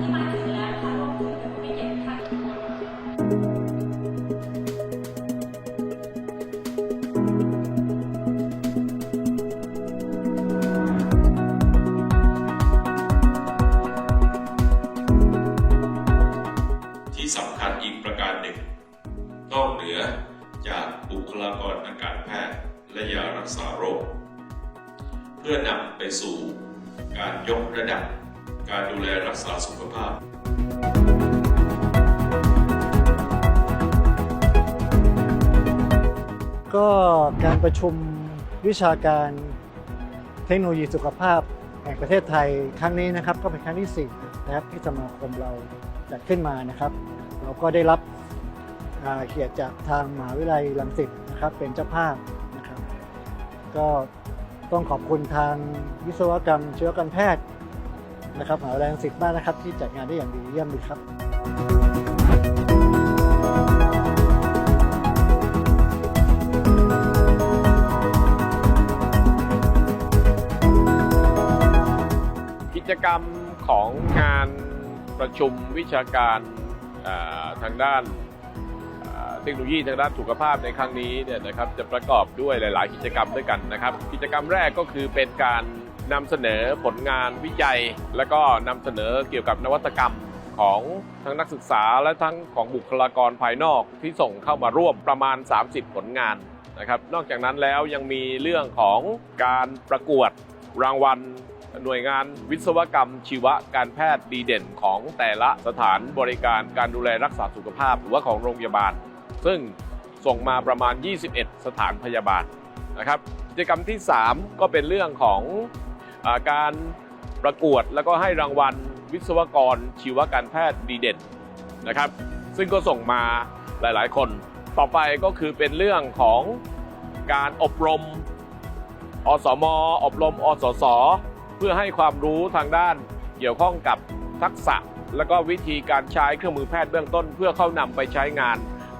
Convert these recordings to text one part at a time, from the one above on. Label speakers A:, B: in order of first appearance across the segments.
A: ที่มาถึงแล้วนะคะรวมถึงผู้มีเกียรติทุกท่าน
B: ที่สำคัญอีกประการหนึ่งนอกเหนือจากบุคลากรทางการแพทย์และยารักษาโรค เพื่อนำไปสู่ การยกระดับ การดูแลรักษาสุขภาพ
C: ก็การประชุมวิชาการเทคโนโลยีสุขภาพแห่งประเทศไทยครั้งนี้นะครับก็เป็นครั้งที่4นะครับที่สมาคมเราจัดขึ้นมานะครับ เราก็ได้รับเกียรติจากทางมหาวิทยาลัยรังสิตนะครับเป็นเจ้าภาพนะครับ ก็ ต้องขอบคุณทางวิศวกรรมเชื้อการแพทย์นะครับมหาวิทยาลัยรังสิตมากนะครับ ที่จัดงานได้อย่างดีเยี่ยมเลยครับ
D: กิจกรรมของงานประชุมวิชาการทางด้าน เทคโนโลยีทางด้านสุขภาพในครั้งนี้เนี่ยนะครับจะประกอบด้วยหลาย ๆ กิจกรรมด้วยกันนะครับ กิจกรรมแรกก็คือเป็นการนำเสนอผลงานวิจัย และก็นำเสนอเกี่ยวกับนวัตกรรมของทั้งนักศึกษาและทั้งของบุคลากรภายนอกที่ส่งเข้ามาร่วมประมาณ 30 ผลงานนะครับ นอกจากนั้นแล้วยังมีเรื่องของการประกวดรางวัลหน่วยงานวิศวกรรม ชีวการแพทย์ดีเด่นของแต่ละสถานบริการการดูแลรักษาสุขภาพ หรือว่าของโรงพยาบาล ซึ่งส่งมาประมาณ 21 สถานพยาบาลนะครับกิจกรรมที่ 3 ก็เป็นเรื่องของอการประกวดแล้วก็ให้รางวัลวิศวกรชีวการแพทย์ดีเด่นนะครับ ซึ่งก็ส่งมาหลายๆ คน ต่อไปก็คือเป็นเรื่องของการอบรมอสม อบรมอสส เพื่อให้ความรู้ทางด้านเกี่ยวข้องกับทักษะ และก็วิธีการใช้เครื่องมือแพทย์เบื้องต้น เพื่อเข้านำไปใช้งาน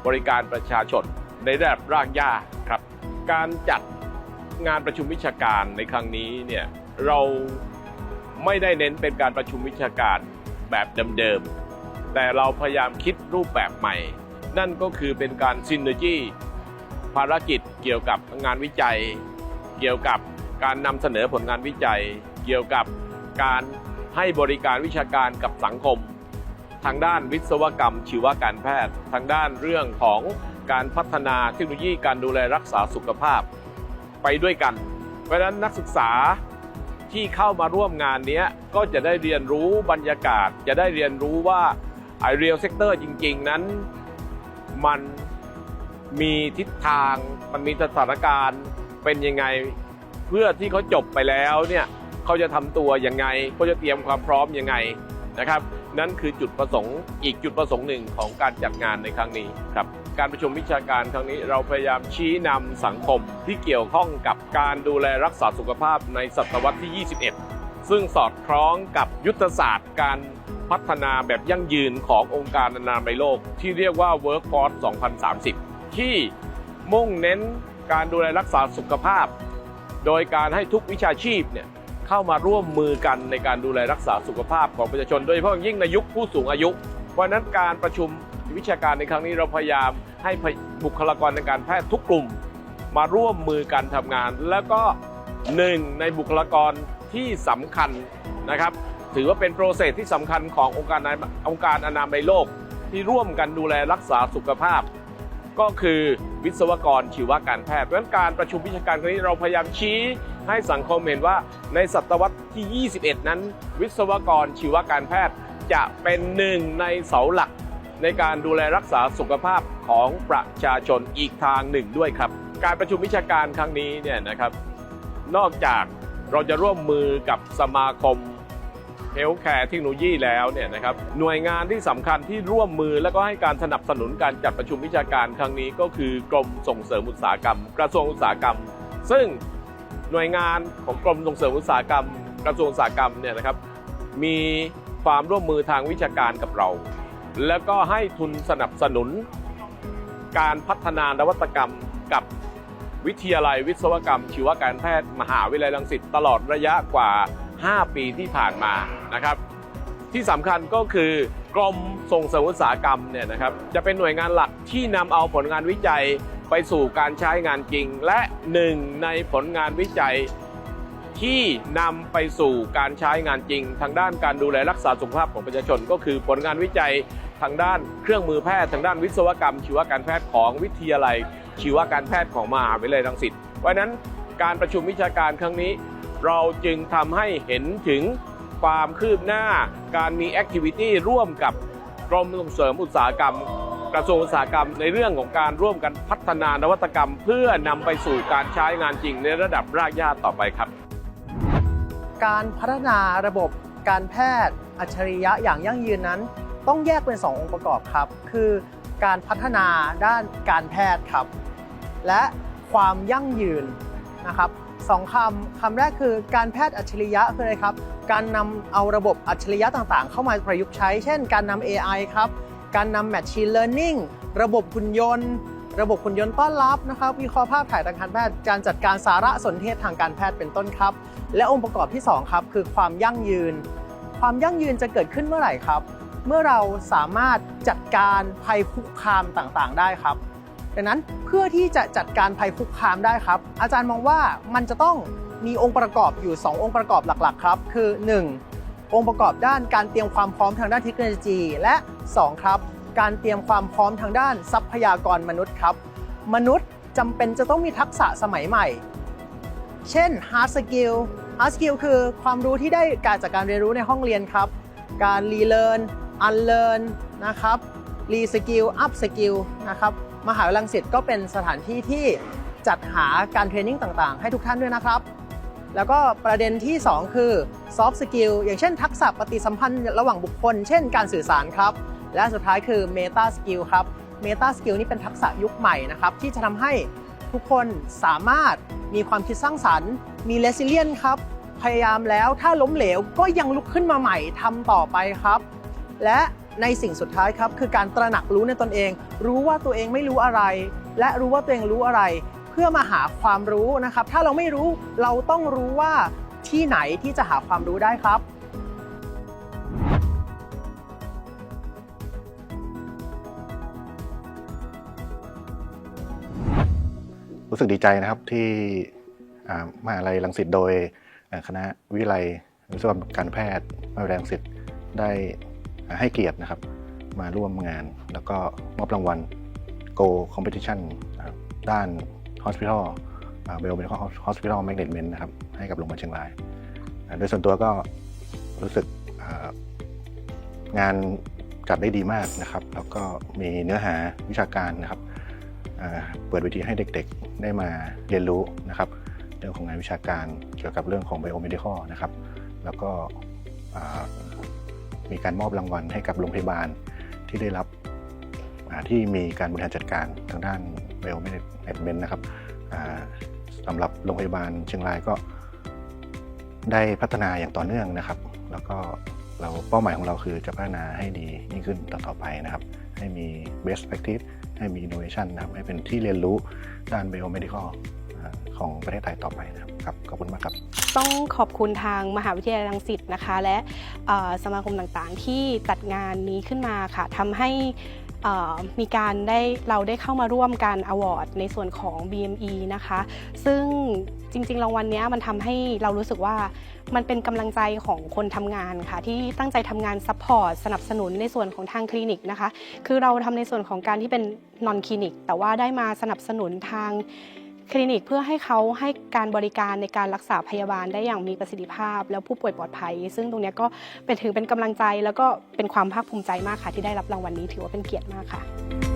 D: บริการประชาชนในระดับรากหญ้าครับ การจัดงานประชุมวิชาการในครั้งนี้เนี่ยเราไม่ได้เน้นเป็นการประชุมวิชาการแบบเดิมๆ แต่เราพยายามคิดรูปแบบใหม่ นั่นก็คือเป็นการซินเนอร์จีภารกิจเกี่ยวกับงานวิจัย เกี่ยวกับการนำเสนอผลงานวิจัย เกี่ยวกับการให้บริการวิชาการกับสังคม ทางด้านวิศวกรรม ชีวการแพทย์ ทางด้านเรื่องของการพัฒนาเทคโนโลยีการดูแลรักษาสุขภาพไปด้วยกัน เพราะฉะนั้นนักศึกษาที่เข้ามาร่วมงานนี้ก็จะได้เรียนรู้บรรยากาศ จะได้เรียนรู้ว่าไอเรียลเซกเตอร์จริง ๆ นั้นมันมีทิศทางมันมีสถานการณ์เป็นยังไง เพื่อที่เขาจบไปแล้วเนี่ยเขาจะทำตัวยังไงเขาจะเตรียมความพร้อมยังไงนะครับ นั่นคือจุดประสงค์อีกจุดประสงค์หนึ่งของการจัดงานในครั้งนี้ครับการประชุมวิชาการครั้งนี้เราพยายามชี้นำสังคมที่เกี่ยวข้องกับการดูแลรักษาสุขภาพในศตวรรษที่ 21 ซึ่งสอดคล้องกับยุทธศาสตร์การพัฒนาแบบยั่งยืนขององค์การอนามัยโลก ที่เรียกว่า Workforce 2030 ที่มุ่งเน้นการดูแลรักษาสุขภาพ โดยการให้ทุกวิชาชีพเนี่ย เข้ามาร่วมมือกันในการดูแลรักษาสุขภาพของประชาชน โดยเฉพาะยิ่งในยุคผู้สูงอายุ เพราะนั้นการประชุมวิชาการในครั้งนี้เราพยายามให้บุคลากรทางการแพทย์ทุกกลุ่ม มาร่วมมือกันทำงาน แล้วก็หนึ่งในบุคลากรที่สำคัญนะครับ ถือว่าเป็นโปรเซสที่สำคัญขององค์การองค์การอนามัยโลกที่ร่วมกันดูแลรักษาสุขภาพ ก็คือวิศวกรชีวการแพทย์เพราะฉะนั้นการประชุมวิชาการครั้งนี้เราพยายามชี้ ให้สังคมเห็นว่าในศตวรรษที่ 21 นั้น วิศวกรชีวการแพทย์จะเป็นหนึ่งในเสาหลัก ในการดูแลรักษาสุขภาพของประชาชนอีกทางหนึ่งด้วยครับ การประชุมวิชาการครั้งนี้เนี่ยนะครับ นอกจากเราจะร่วมมือกับสมาคมเฮลท์แคร์เทคโนโลยีแล้วเนี่ยนะครับหน่วยงานที่สำคัญที่ร่วมมือและก็ให้การสนับสนุนการจัดประชุมวิชาการครั้งนี้ก็คือกรมส่งเสริมอุตสาหกรรม กระทรวงอุตสาหกรรม ซึ่ง หน่วยงานของกรมส่งเสริมอุตสาหกรรมกระทรวงอุตสาหกรรมเนี่ยนะครับ มีความร่วมมือทางวิชาการกับเรา แล้วก็ให้ทุนสนับสนุน การพัฒนานวัตกรรมกับวิทยาลัยวิศวกรรม ชีวการแพทย์มหาวิทยาลัยรังสิตตลอดระยะกว่า 5 ปีที่ผ่านมานะครับ ที่สำคัญก็คือกรมส่งเสริมอุตสาหกรรมเนี่ยนะครับจะเป็นหน่วยงานหลักที่นำเอาผลงานวิจัย ไปสู่การใช้งานจริง และหนึ่งในผลงานวิจัย ที่นำไปสู่การใช้งานจริง ทางด้านการดูแลรักษาสุขภาพของประชาชน ก็คือผลงานวิจัยทางด้านเครื่องมือแพทย์ ทางด้านวิศวกรรม ชีวการแพทย์ของวิทยาลัย ชีวการแพทย์ของมหาวิทยาลัยรังสิตเพราะนั้นการประชุมวิชาการครั้งนี้ เราจึงทำให้เห็นถึงความคืบหน้าการมีแอคทิวิตี้ร่วมกับกรมส่งเสริมอุตสาหกรรม กระทรวงอุตสาหกรรม ในเรื่องของการร่วมกันพัฒนานวัตกรรม เพื่อนำไปสู่การใช้งานจริงในระดับรากหญ้าต่อไปครับ
E: การพัฒนาระบบการแพทย์อัจฉริยะอย่างยั่งยืนนั้น ต้องแยกเป็น 2 องค์ประกอบครับ คือการพัฒนาด้านการแพทย์ครับ และความยั่งยืนนะครับสองคำคำแรกคือการแพทย์อัจฉริยะคืออะไรครับ การนำเอาระบบอัจฉริยะต่างๆ เข้ามาประยุกต์ใช้ เช่น การนำ AI ครับ การนำ Machine Learning ระบบหุ่นยนต์ ระบบหุ่นยนต์ต้อนรับนะครับ วิเคราะห์ภาพถ่ายทางการแพทย์ การจัดการสารสนเทศทางการแพทย์เป็นต้นครับ และองค์ประกอบที่ 2 ครับ คือความยั่งยืน ความยั่งยืนจะเกิดขึ้นเมื่อไหร่ครับ เมื่อเราสามารถจัดการภัยคุกคามต่างๆ ได้ครับดังนั้นเพื่อที่จะจัดการภัยคุกคามได้ครับ อาจารย์มองว่ามันจะต้องมีองค์ประกอบอยู่ 2 องค์ประกอบหลักๆ ครับ คือ 1. องค์ประกอบด้านการเตรียมความพร้อมทางด้านเทคโนโลยี และ 2 ครับ การเตรียมความพร้อมทางด้านทรัพยากรมนุษย์ครับ มนุษย์จำเป็นจะต้องมีทักษะสมัยใหม่ เช่น hard skill hard skill คือความรู้ที่ได้การจากการเรียนรู้ในห้องเรียนครับ การ relearn unlearn นะครับ re skill up skill นะครับ มหาวิทยาลัยรังสิตก็เป็นสถานที่ที่จัดหาการเทรนนิ่งต่างๆ ให้ทุกท่านด้วยนะครับ แล้วก็ประเด็นที่ 2 คือ soft skill อย่างเช่นทักษะปฏิสัมพันธ์ระหว่างบุคคล เช่นการสื่อสารครับ และสุดท้ายคือ meta skill ครับ meta skill นี่เป็นทักษะยุคใหม่นะครับ ที่จะทำให้ทุกคนสามารถมีความคิดสร้างสรรค์ มี resilient ครับ พยายามแล้วถ้าล้มเหลวก็ยังลุกขึ้นมาใหม่ทำต่อไปครับ และในสิ่งสุดท้ายครับ คือการตระหนักรู้ในตนเอง รู้ว่าตัวเองไม่รู้อะไร และรู้ว่าตัวเองรู้อะไร พื่อมาหาความรู้นะครับ ถ้าเราไม่รู้เราต้องรู้ว่าที่ไหนที่จะหาความรู้ได้ครับ
F: รู้สึกดีใจนะครับที่มหาลัยรังสิตโดยคณะวิทยาลัยวิศวกรรมการแพทย์มหาวิทยาลัยรังสิตได้ให้เกียรตินะครับ มาร่วมงานแล้วก็มอบรางวัล Go Competition ด้าน Hospital Biomedical Hospital Management นะครับให้กับโรงพยาบาลเชียงราย โดยส่วนตัวก็รู้สึกงานจัดได้ดีมากนะครับ แล้วก็มีเนื้อหาวิชาการนะครับเปิดเวทีให้เด็กๆได้มาเรียนรู้นะครับ เรื่องของงานวิชาการเกี่ยวกับเรื่องของ biomedical นะครับ แล้วก็มีการมอบรางวัลให้กับโรงพยาบาลที่ได้รับ ที่มีการบริหารจัดการทางด้าน biomanagement นะครับสำหรับโรงพยาบาลเชียงรายก็ได้พัฒนาอย่างต่อเนื่องนะครับ แล้วก็เราเป้าหมายของเราคือจะพัฒนาให้ดียิ่งขึ้นต่อๆไปนะครับ ให้มี best practice ให้มี innovation นะครับ ให้เป็นที่เรียนรู้ด้าน biomedical อ่าของประเทศไทยต่อไปนะครับครับขอบคุณมากครับ
G: ต้องขอบคุณทางมหาวิทยาลัยรังสิตนะคะ และสมาคมต่างๆ ที่จัดงานนี้ขึ้นมาค่ะทำให้ มีการได้เราได้เข้ามาร่วมการอวอร์ดในส่วนของ BME นะคะ ซึ่งจริง ๆ รางวัลเนี้ยมันทำให้เรารู้สึกว่ามันเป็นกำลังใจของคนทำงานค่ะ ที่ตั้งใจทำงานซัพพอร์ตสนับสนุนในส่วนของทางคลินิกนะคะ คือเราทำในส่วนของการที่เป็นนอนคลินิก แต่ว่าได้มาสนับสนุนทาง คลินิกเพื่อให้เขาให้การบริการในการรักษาพยาบาลได้อย่างมีประสิทธิภาพ แล้วผู้ป่วยปลอดภัย ซึ่งตรงนี้ก็เป็นถือเป็นกำลังใจ แล้วก็เป็นความภาคภูมิใจมากค่ะที่ได้รับรางวัลนี้ถือว่าเป็นเกียรติมากค่ะ